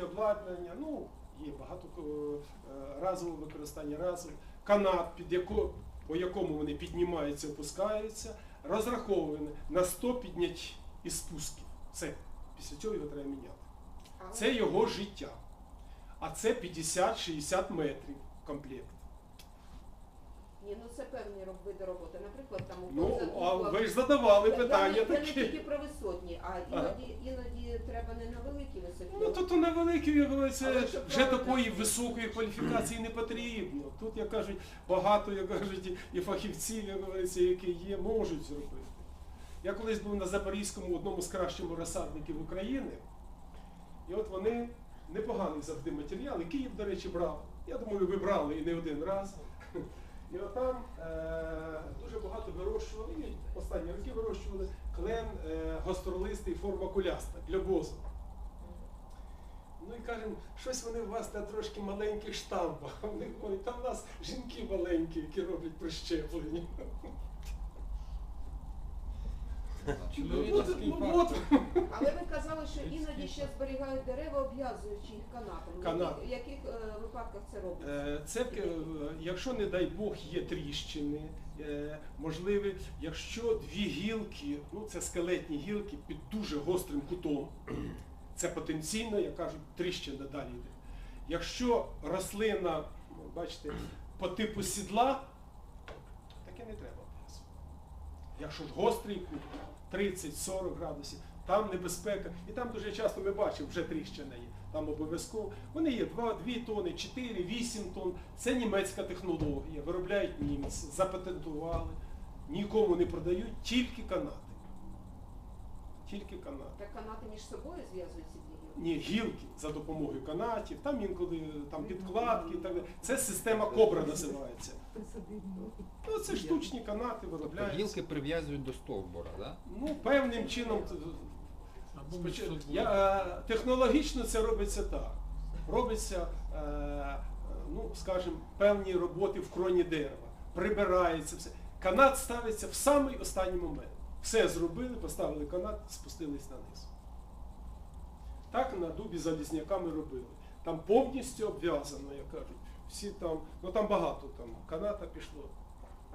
Обладнання, ну, є багато е, разового використання разом, канат, під яко, по якому вони піднімаються, опускаються, розрахований на 100 піднять і спусків. Це Після цього його треба міняти. Це його життя. А це 50-60 метрів комплект. Це певні роб- види роботи. Наприклад, там у Ну, а ви ж задавали Я- питання я, не- не такі. тільки про висотні, а іноді, іноді треба не на великій висоті. Ну то на великій, говориться, Але щоб вже правильно- такої високої кваліфікації не потрібно. Тут, як кажуть, багато, як кажуть, і фахівців, як говориться, які є, можуть зробити. Я колись був на Запорізькому, одному з кращих розсадників України, і от вони непоганий завжди матеріал, і Київ, до речі, брав. Я думаю, ви брали і не один раз. І от там е, дуже багато вирощували, і останні роки вирощували клен е, гостролистий форма куляста, для бозу. Ну і кажемо, щось вони у вас та трошки маленьких штампах. Вони говорять, там у нас жінки маленькі, які роблять прищеплення. Чоловічий Ну, фактор. Але ви казали, що іноді ще зберігають дерева, обв'язуючи їх канатами. В Канат. яких, в яких е, випадках це робиться? Е, Це, е, якщо, не дай Бог, є тріщини, е, можливі, якщо дві гілки, ну це скелетні гілки під дуже гострим кутом, це потенційно, як кажуть, тріщина далі йде. Якщо рослина, ну, бачите, по типу сідла, таке не треба. Якщо ж гострий кут, 30-40 градусів, там небезпека. І там дуже часто ми бачимо, вже тріщина є. Там обов'язково. Вони є 2, 2 тони, 4, 8 тонн. Це німецька технологія. Виробляють німці, запатентували. Нікому не продають, тільки канати. Тільки канати. Так канати між собою зв'язують ці дві? Ні, гілки за допомогою канатів, там інколи там підкладки і так далі. Це система кобра називається. Ну, це штучні канати Тобто виробляються. гілки прив'язують до стовбура, да? Ну, певним чином. споч- Я, е, технологічно це робиться так. Робиться, е, ну, скажімо, певні роботи в кроні дерева. Прибирається все. Канат ставиться в самий останній момент. Все зробили, поставили канат, спустились на низ. Так на дубі залізняками робили. Там повністю обв'язано, як кажуть. Всі там, ну там багато там каната пішло.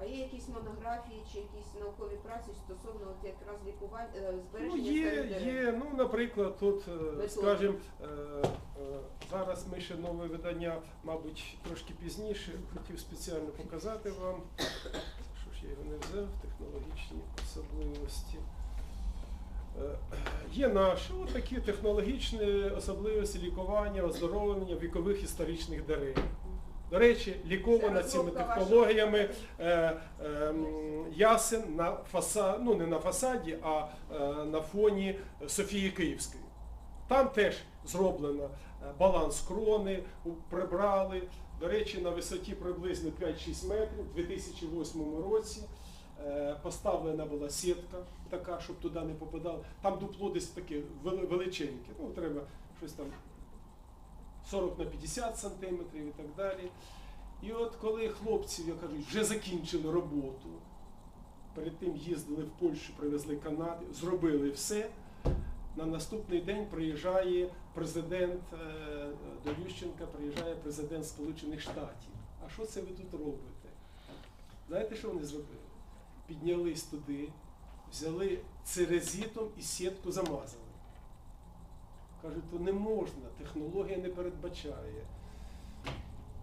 А є якісь монографії чи якісь наукові праці стосовно от якраз лікування, е, Ну, є, є. Ну, наприклад, тут, е, скажімо, е, зараз ми ще нове видання, мабуть, трошки пізніше. Хотів спеціально показати вам. Що ж я його не взяв, технологічні особливості. Е, Є наші такі технологічні особливості лікування, оздоровлення вікових історичних дерев. До речі, лікована цими технологіями е, е, ясен на фасаді, ну не на фасаді, а е, на фоні Софії Київської. Там теж зроблено е, баланс крони, прибрали. До речі, на висоті приблизно 5-6 метрів у 2008 році поставлена була сітка така, щоб туди не попадало. Там дупло десь таке величеньке. Ну, треба щось там 40 на 50 сантиметрів і так далі. І от коли хлопці, я кажу, вже закінчили роботу, перед тим їздили в Польщу, привезли канати, зробили все. На наступний день приїжджає президент е, до Ющенка, приїжджає президент Сполучених Штатів. А що це ви тут робите? Знаєте, що вони зробили? Піднялись туди, взяли церезітом і сітку замазали. Кажуть, то не можна, технологія не передбачає.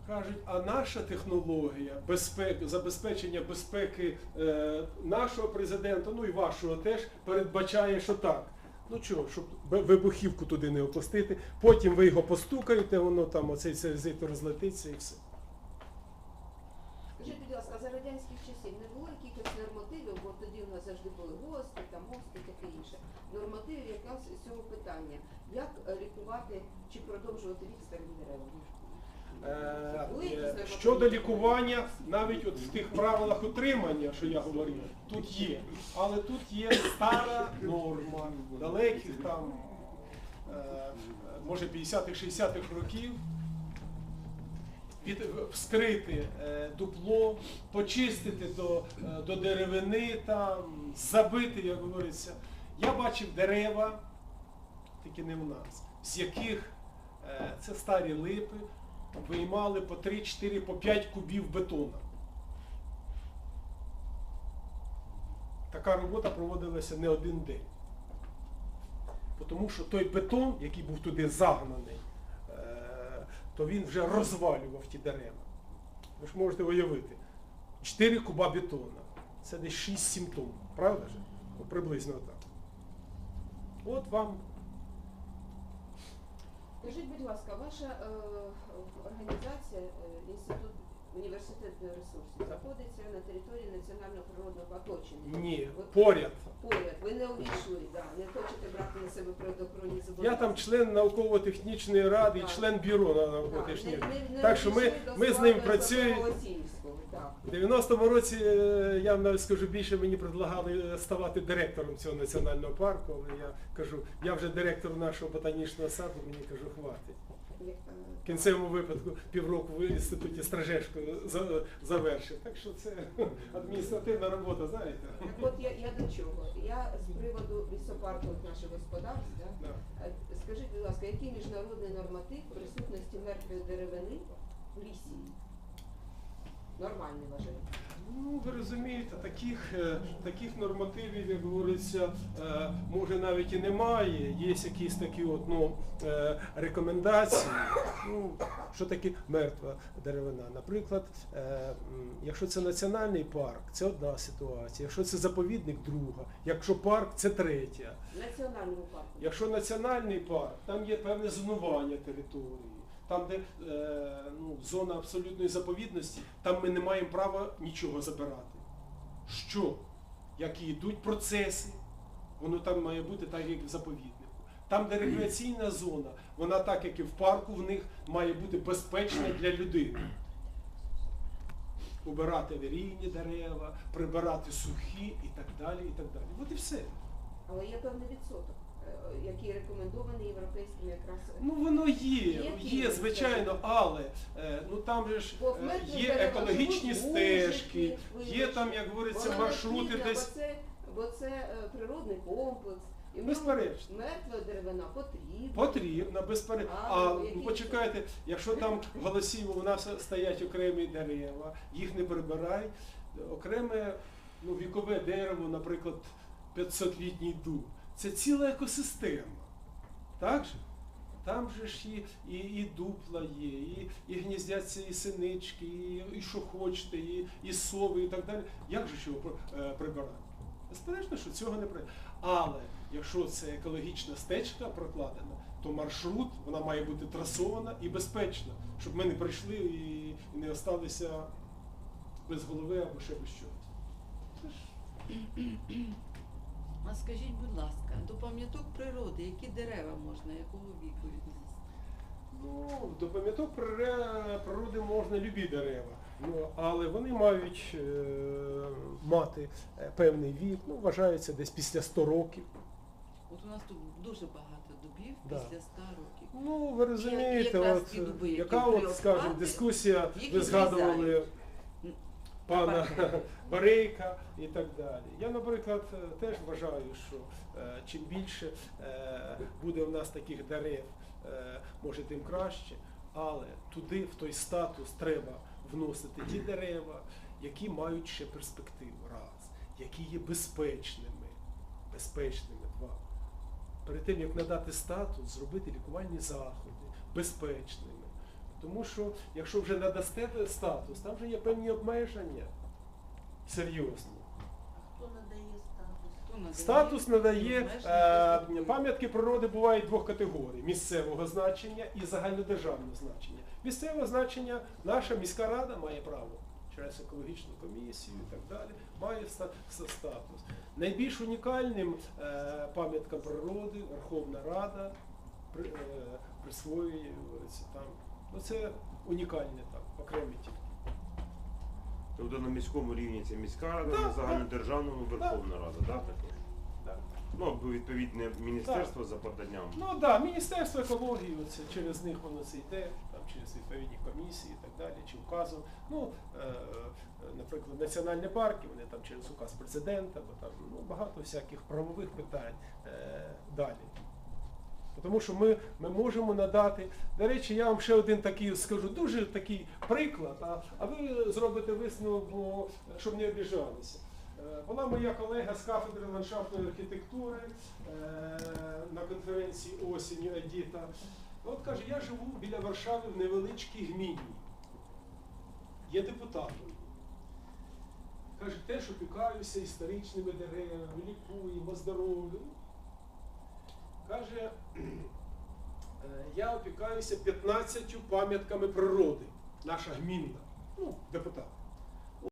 Кажуть, а наша технологія безпеки, забезпечення безпеки е, нашого президента, ну і вашого теж передбачає, що так. Ну чого, щоб вибухівку туди не опустити, потім ви його постукаєте, воно там оцей церезит розлетиться і все. Ласка, за радянських часів не було якихось нормативів, бо тоді у нас завжди були гості, там мости, таке інше. Нормативів якраз з цього питання. Як лікувати чи продовжувати вік старих дерев? Е, Були якісь е, нормативні Щодо лікування, навіть от в тих правилах утримання, що я говорив, тут є. Але тут є стара норма далеких там, е, може 50-х, 60-х років. Від, вскрити е, дупло, почистити до, е, до деревини, там, забити, як говориться. Я бачив дерева, тільки не в нас, з яких е, це старі липи, виймали по 3, 4, по 5 кубів бетона. Така робота проводилася не один день. Тому що той бетон, який був туди загнаний, то він вже розвалював ті дерева. Ви ж можете уявити, 4 куба бетона. Це десь 6-7 тонн, правда ж? Ну, приблизно так. От вам Скажіть, будь ласка, ваша е, організація, е, інститут університетних ресурсів, знаходиться на території національного природного оточення? ні, Ви- поряд. Ви не увійшли, да, не хочете брати на себе природоохоронні Я там член науково-технічної ради і член бюро Так, науково-технічної. не- не- не Так що ми, увійшли до ми з ним складу працюємо. Голосіївського, так. У 90-му році, е, я вам навіть скажу більше, мені предлагали е, ставати директором цього національного парку, але я кажу, я вже директор нашого ботанічного саду, мені кажу, хватить. Е, В кінцевому випадку півроку в інституті Стражешко за- завершив. Так що це адміністративна робота, знаєте. Так от я, я до чого? Я з приводу лісопарку наших господарств, да? Да. Е, скажіть, будь ласка, який міжнародний норматив присутності мертвої деревини в лісі? Нормальний вважаєте? Ну, ви розумієте, таких, е, таких нормативів, як говориться, е, може навіть і немає. Є якісь такі от, ну, е, рекомендації. Ну, що таке мертва деревина? Наприклад, якщо це національний парк, це одна ситуація. Якщо це заповідник, друга. Якщо парк, це третя. В національному парку. Якщо національний парк, там є певне зонування території. Там, де е, ну, зона абсолютної заповідності, там ми не маємо права нічого забирати. Що? Які йдуть процеси, воно там має бути так, як в заповіднику. Там, де рекреаційна зона, вона так, як і в парку, в них має бути безпечна для людини. Убирати аварійні дерева, прибирати сухі і так далі. і так далі. От і все. Але є певний відсоток, який рекомендований європейським якраз. Ну воно є, Є звичайно, але е, ну там же ж Бо в е, є екологічні живуть стежки, вужики, є там, як говориться, Вона маршрути необхідна, десь. Бо це, бо це е, природний комплекс. І в ньому Безперечно. мертва деревина потрібна. Потрібно, безперечно. А, А ну, ну, почекайте, якщо там в голосів у нас стоять окремі дерева, їх не прибирають, окреме ну, вікове дерево, наприклад, 500-літній дуб, це ціла екосистема. Так же? Там же ж і, і, і дупла є, і, і гніздяться і синички, і, і що хочете, і, і сови, і так далі. Як же ж його е, прибирати? Безперечно, що цього не прибирати. Але якщо це екологічна стежка прокладена, то маршрут вона має бути трасована і безпечна, щоб ми не прийшли і не осталися без голови або ще без чогось. А скажіть, будь ласка, до пам'яток природи, які дерева можна, якого віку віднести? Ну, до пам'яток природи можна любі дерева, ну, але вони мають е, мати е, певний вік, ну, вважається десь після 100 років. От у нас тут дуже багато дубів Да. після 100 років. Ну, ви розумієте, якраз от, дуби, яка от, скажімо, дискусія, ви відрізають. згадували пана. Барейка і так далі. Я, наприклад, е, теж вважаю, що е, чим більше е, буде в нас таких дерев, може тим краще, але туди, в той статус, треба вносити ті дерева, які мають ще перспективу, раз, які є безпечними, безпечними, два. Перед тим, як надати статус, зробити лікувальні заходи безпечними. Тому що якщо вже надасте статус, там вже є певні обмеження серйозні. Хто надає статус? Хто надає? Статус надає е, пам'ятки природи бувають двох категорій: місцевого значення і загальнодержавного значення. Місцеве значення наша міська рада має право через екологічну комісію і так далі, має ста- ста- статус. Найбільш унікальним е, пам'яткам природи Верховна Рада при, е, присвоює там. Ну це унікальне там, окремі тільки. Тобто на міському рівні це міська рада, Да, на загальнодержавному Верховна Рада, так? також? Так. Ну, або відповідне міністерство за поданням. Ну так, да, Міністерство екології, оце, через них воно це йде, там, через відповідні комісії і так далі, чи указом. Ну, е, е, наприклад, національні парки, вони там через указ президента, бо там ну, багато всяких правових питань е, далі. Тому що ми, ми можемо надати. До речі, я вам ще один такий скажу, дуже такий приклад, а, а ви зробите висновок, бо, щоб не обіжалися. Е, Була моя колега з кафедри ландшафтної архітектури е, на конференції осінню Едіта. От каже, я живу біля Варшави в невеличкій гміні. Є депутатом. Каже, теж опікаюся історичними деревами, лікуємо, оздоровлюємо. Каже, е, я опікаюся 15 пам'ятками природи, наша гмінна, ну, депутат.